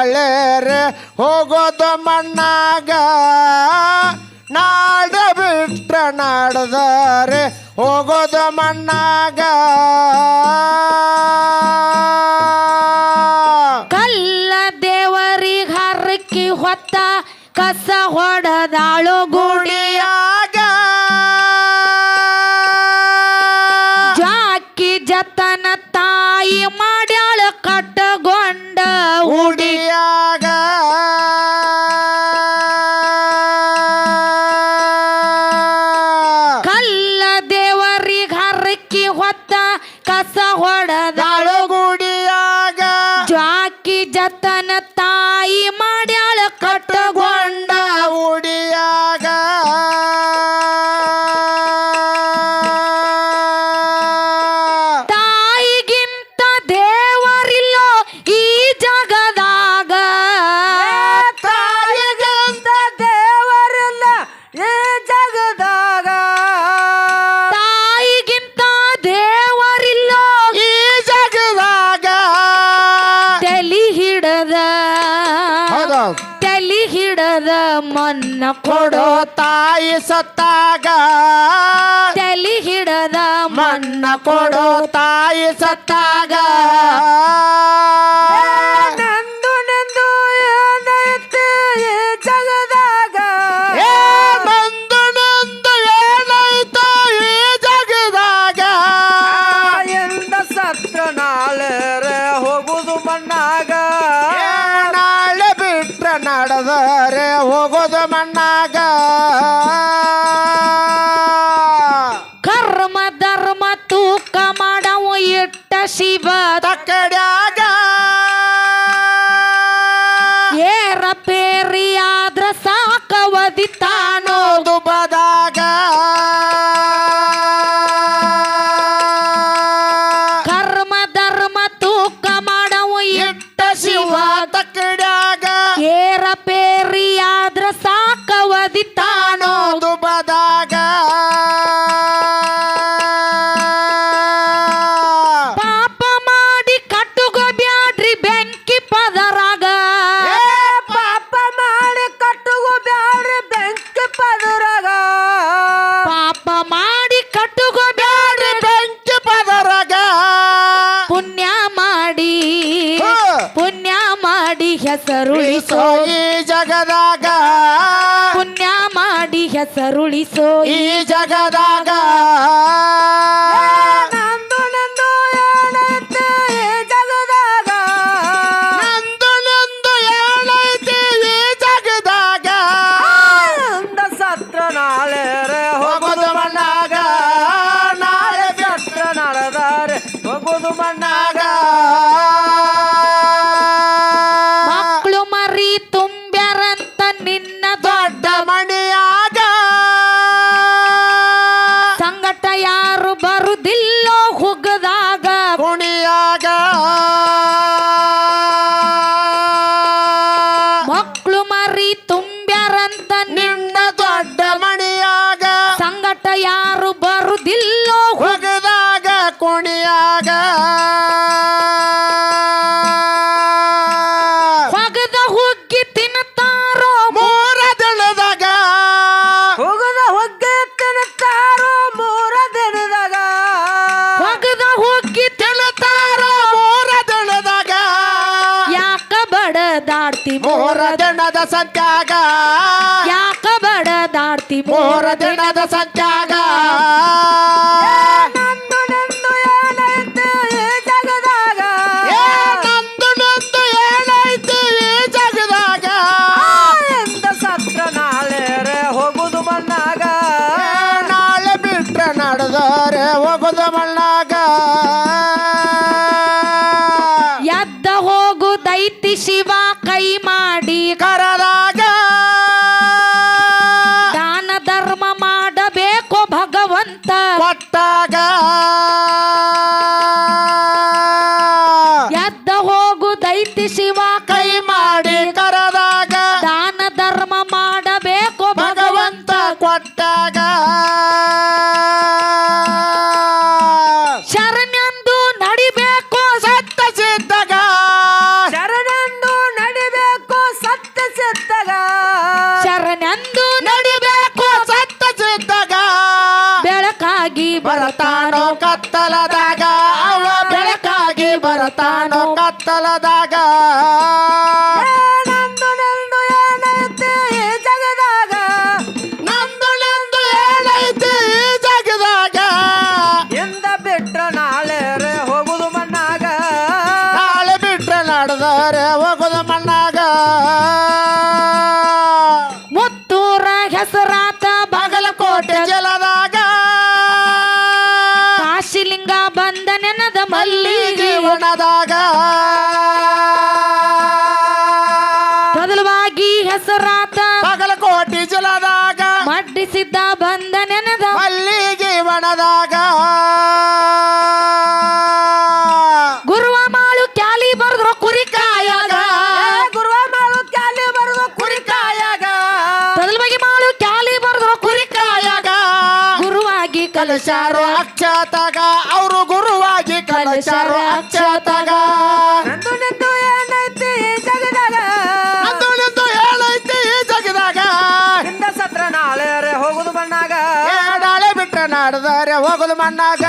ನಾಳೆ ರೇ ಹೋಗೋದು ಮಣ್ಣಾಗ. ನಾಡ ಬಿಟ್ಟ ನಾಡದಾರೆ ಹೋಗೋದು ಮಣ್ಣಾಗ. ಹಿಡದ ತಲಿ ಹಿಡದ ಮನ್ನ ಕೊಡೋ ತಾಯಿ ಸತ್ತಾಗ. ತಲಿ ಹಿಡದ ಮಣ್ಣ ಕೊಡೋ ತಾಯಿ ಸತ್ತಾಗ. ಹೋಗೋದು ಮಣ್ಣಾಗ. ಕರ್ಮ ಧರ್ಮ ತೂಕ ಮಾಡವು ಇಟ್ಟ ಶಿವ. ತಕ್ಕಡ್ಯಾಗ. ಏರ ಮಾಡಿ ಹೆಸರುಳಿಸೋ ಈ ಜಗದಾಗ. ಪುಣ್ಯ ಮಾಡಿ ಹೆಸರುಳಿಸೋ ಈ ಜಗದಾಗ. ನಂದು ನಂದು ಏನೈತಿ ಈ ಜಗದಾಗ. ನಂದು ನಂದು ಏನೈತಿ ಈ ಜಗದಾಗ. ಎಂದ ಸತ್ರ ನಾಳೆ ರೇ ಹೋಗೋದು ಮಣ್ಣಾಗ. ನಾಳೆ ಸತ್ರ ನಡೆದಾರೆ ಹೋಗುದು ಮಣ್ಣಾಗ. ಯಾರು ಬರುದಿಲ್ಲೋ ಹುಗ್ಗದಾಗ ಕುಣಿಯಾಗ. ಮಕ್ಕಳು ಮರಿ ತುಂಬ್ಯಾರಂತ ನಿನ್ನ ದೊಡ್ಡ ಮಣಿಯಾಗ. ಸಂಗಟ ಯಾರು ಬರುದಿಲ್ಲೋ ಹುಗ್ಗದಾಗ ಹೊಗದಾಗ ಕುಣಿಯಾಗ. ದಿನದ ಸಂತ್ಯಾಗ. ಯಾಕ ಬಡದಾಡ್ತಿ ಮೋರ ದಿನದ ಸಂತ್ಯಾಗ. ನಂದು ನಂದು ಏನೈತಿ ಈ ಜಗದಾಗ. ಏ ನಂದು ನಂದು ಏನೈತಿ ಈ ಜಗದಾಗ. ಎಂದ ಸತ್ರ ನಾಳೆ ರೇ ಹೋಗುದು ಮಣ್ಣಾಗ. ಏ ನಾಳೆ ಬಿಟ್ರೆ ನಡೆದರೆ ಹೋಗುದ ಮಣ್ಣಾಗ. ಎದ್ದ ಹೋಗು ದೈತಿ ಶಿವ ಕೈ ಮಾಡಿ. ಕರದಾಗ ಐತಿ ಶಿವ ಕೈ ಮಾಡಿ ಕರದಾಗ. ದಾನ ಧರ್ಮ ಮಾಡಬೇಕು ಭಗವಂತ ಕೊಟ್ಟಾಗ. ಶರಣಂದು ನಡಿಬೇಕು ಸತ್ತ ಸಿದ್ದಗ ಶರಣಂದು ನಡಿಬೇಕು ಸತ್ತ ಸಿದ್ದಗ ಶರಣಂದು ನಡಿಬೇಕು ಸತ್ತ ಸಿದ್ದಗ ಬೆಳಕಾಗಿ ಬರತಾನೋ ಕತ್ತಲದಾಗ. ನಂದು ಬದಲವಾಗಿ ಹೆಸರಾತ ಕೋಟಿ ಜಲದಾಗ ಮಡ್ಡಿಸಿದ್ದ ಬಂದ ನೆನದ ಮಲ್ಲಿಗೆ ಬಣದಾಗ ಗುರುವ ಮಾಳು ಕ್ಯಾಲಿ ಬರ್ದ್ರು ಕುರಿಕಾಯಾಗ ಕಾಯಾಗ. ಗುರುವ ಮಾಳು ಕ್ಯಾಲಿ ಬರುದು ಕುರಿಕಾಯಾಗ ಬದಲವಾಗಿ ಮಾಳು ಕ್ಯಾಲಿ ಬರ್ದ್ರು ಕುರಿಕಾಯಾಗ ಗುರುವಾಗಿ ಕಲಶಾರು ಕಲಶಾರ. ಅಕ್ಷತಾಗ. ಅವರು ಗುರುವಾಗಿ ಕಲಶಾರು ಅಕ್ಷತಾಗ. ನಂದು ನಿಂದು ಹೋಗುದು ಮಣ್ಣಾಗ.